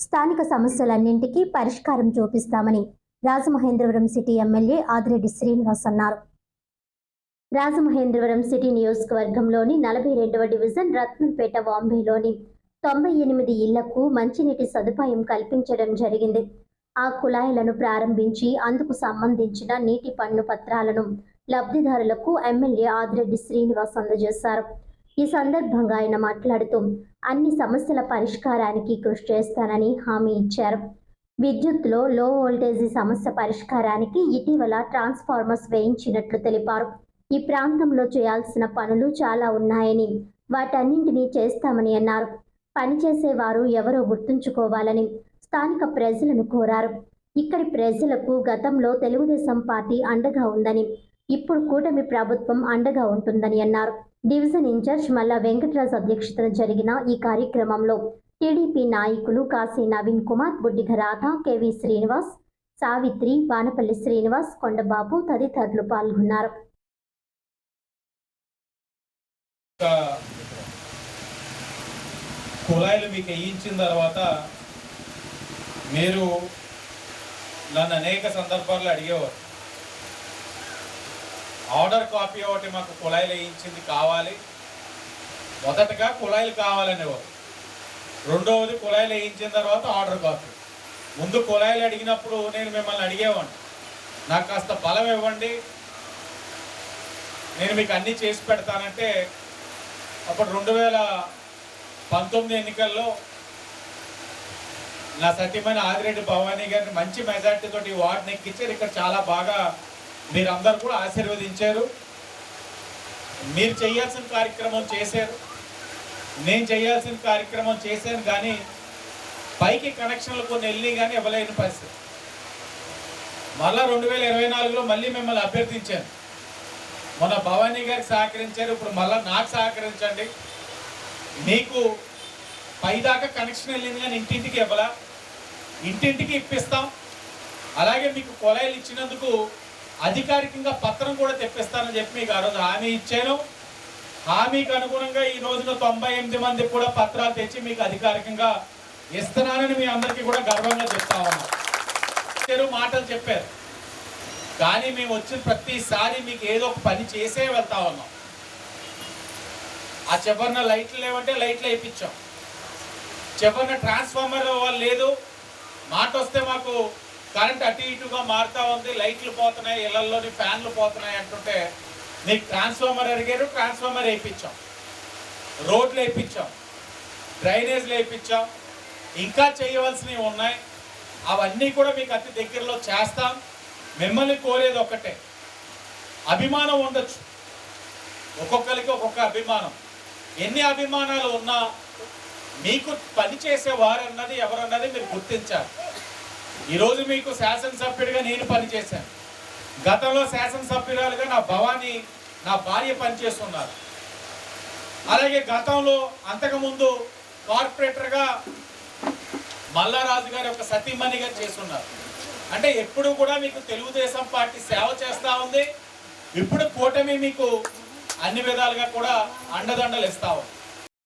స్థానిక సమస్యలన్నింటికీ పరిష్కారం చూపిస్తామని రాజమహేంద్రవరం సిటీ ఎమ్మెల్యే ఆదిరెడ్డి శ్రీనివాస్ అన్నారు. రాజమహేంద్రవరం సిటీ నియోజకవర్గంలోని నలభై రెండవ డివిజన్ రత్నంపేట బాంబేలోని తొంభై ఎనిమిది ఇళ్ళకు మంచినీటి సదుపాయం కల్పించడం జరిగింది. ఆ కుళాయిలను ప్రారంభించి అందుకు సంబంధించిన నీటి పన్ను పత్రాలను లబ్ధిదారులకు ఎమ్మెల్యే ఆదిరెడ్డి శ్రీనివాస్ అందజేశారు. ఈ సందర్భంగా ఆయన మాట్లాడుతూ అన్ని సమస్యల పరిష్కారానికి కృషి చేస్తానని హామీ ఇచ్చారు. విద్యుత్లో లో వోల్టేజీ సమస్య పరిష్కారానికి ఇటీవల ట్రాన్స్ఫార్మర్స్ వేయించినట్లు తెలిపారు. ఈ ప్రాంతంలో చేయాల్సిన పనులు చాలా ఉన్నాయని వాటన్నింటినీ చేస్తామని అన్నారు. పనిచేసేవారు ఎవరో గుర్తుంచుకోవాలని స్థానిక ప్రజలను కోరారు. ఇక్కడి ప్రజలకు గతంలో తెలుగుదేశం పార్టీ అండగా ఉందని ఇప్పుడు కూటమి ప్రభుత్వం అండగా ఉంటుందని అన్నారు. డివిజన్ ఇన్ఛార్జ్ మల్లా వెంకటరాజ్ అధ్యక్షతన జరిగిన ఈ కార్యక్రమంలో టీడీపీ నాయకులు కాశీ నవీన్ కుమార్ బుడ్డిగ రాధ కెవి శ్రీనివాస్ సావిత్రి వానపల్లి శ్రీనివాస్ కొండబాబు తదితరులు పాల్గొన్నారు. కులాయిలు మీకు వేయించిన తర్వాత మీరు నన్ను అనేక సందర్భాల్లో అడిగేవారు. ఆర్డర్ కాపీ ఒకటి మాకు కుళాయిలు వేయించింది కావాలి. మొదటగా కుళాయిలు కావాలనేవారు. రెండవది కుళాయిలు వేయించిన తర్వాత ఆర్డర్ కాపీ. ముందు కుళాయిలు అడిగినప్పుడు నేను మిమ్మల్ని అడిగేవాడిని. నాకు కాస్త బలం ఇవ్వండి. నేను మీకు అన్నీ చేసి పెడతానంటే అప్పుడు రెండు వేల పంతొమ్మిది ఎన్నికల్లో నా సత్యమైన ఆదిరెడ్డి భవానీ గారిని మంచి మెజార్టీతో ఈ వార్డుని ఎక్కించారు. ఇక్కడ చాలా బాగా మీరందరూ కూడా ఆశీర్వదించారు. మీరు చేయాల్సిన కార్యక్రమం చేశారు. నేను చేయాల్సిన కార్యక్రమం చేశాను కానీ పైకి కనెక్షన్లు కొన్ని వెళ్ళి కానీ ఇవ్వలేని పరిస్థితి. మళ్ళా రెండు వేల ఇరవై నాలుగులో మళ్ళీ మిమ్మల్ని అభ్యర్థించాను. మొన్న భవానీ గారికి సహకరించారు ఇప్పుడు మళ్ళీ నాకు సహకరించండి. మీకు పైదాకా కనెక్షన్ వెళ్ళింది కానీ ఇంటింటికి ఇవ్వలా? ఇంటింటికి ఇప్పిస్తాం. అలాగే మీకు కొలాయిలు ఇచ్చినందుకు అధికారికంగా పత్రం కూడా తెప్పిస్తానని చెప్పి మీకు ఆ రోజు హామీ ఇచ్చాను. హామీకి అనుగుణంగా ఈ రోజున తొంభై ఎనిమిది మంది కూడా పత్రాలు తెచ్చి మీకు అధికారికంగా ఇస్తున్నానని మీ అందరికీ కూడా గర్వంగా చెప్తా ఉన్నాం. మాటలు చెప్పారు. కానీ మేము వచ్చిన ప్రతిసారి మీకు ఏదో ఒక పని చేసే వెళ్తా ఉన్నాం. ఆ చివరిన లైట్లు లేవంటే లైట్లు వేయించాం. చివరిన ట్రాన్స్ఫార్మర్ వాళ్ళు లేదు. మాట వస్తే మాకు కరెంట్ అటు ఇటుగా మారుతా ఉంది లైట్లు పోతున్నాయి ఇళ్ళలోని ఫ్యాన్లు పోతున్నాయి అంటుంటే నీకు ట్రాన్స్ఫార్మర్ అడిగారు ట్రాన్స్ఫార్మర్ వేయించాం. రోడ్లు వేయించాం డ్రైనేజ్లు వేయించాం ఇంకా చేయవలసినవి ఉన్నాయి. అవన్నీ కూడా మీకు అతి దగ్గరలో చేస్తాం. మిమ్మల్ని కోరేది ఒక్కటే అభిమానం ఉండొచ్చు. ఒక్కొక్కరికి ఒక్కొక్క అభిమానం. ఎన్ని అభిమానాలు ఉన్నా మీకు పనిచేసే వారన్నది ఎవరన్నది మీరు గుర్తించాలి. ఈరోజు మీకు శాసనసభ్యుడిగా నేను పనిచేశాను. గతంలో శాసనసభ్యురాలుగా నా భవానీ నా భార్య పనిచేస్తున్నారు. అలాగే గతంలో అంతకుముందు కార్పొరేటర్గా మల్లారాజు గారి ఒక సతీమణిగా చేస్తున్నారు. అంటే ఎప్పుడు కూడా మీకు తెలుగుదేశం పార్టీ సేవ చేస్తూ ఉంది. ఇప్పుడు కూటమి మీకు అన్ని విధాలుగా కూడా అండదండలు ఇస్తా ఉంది.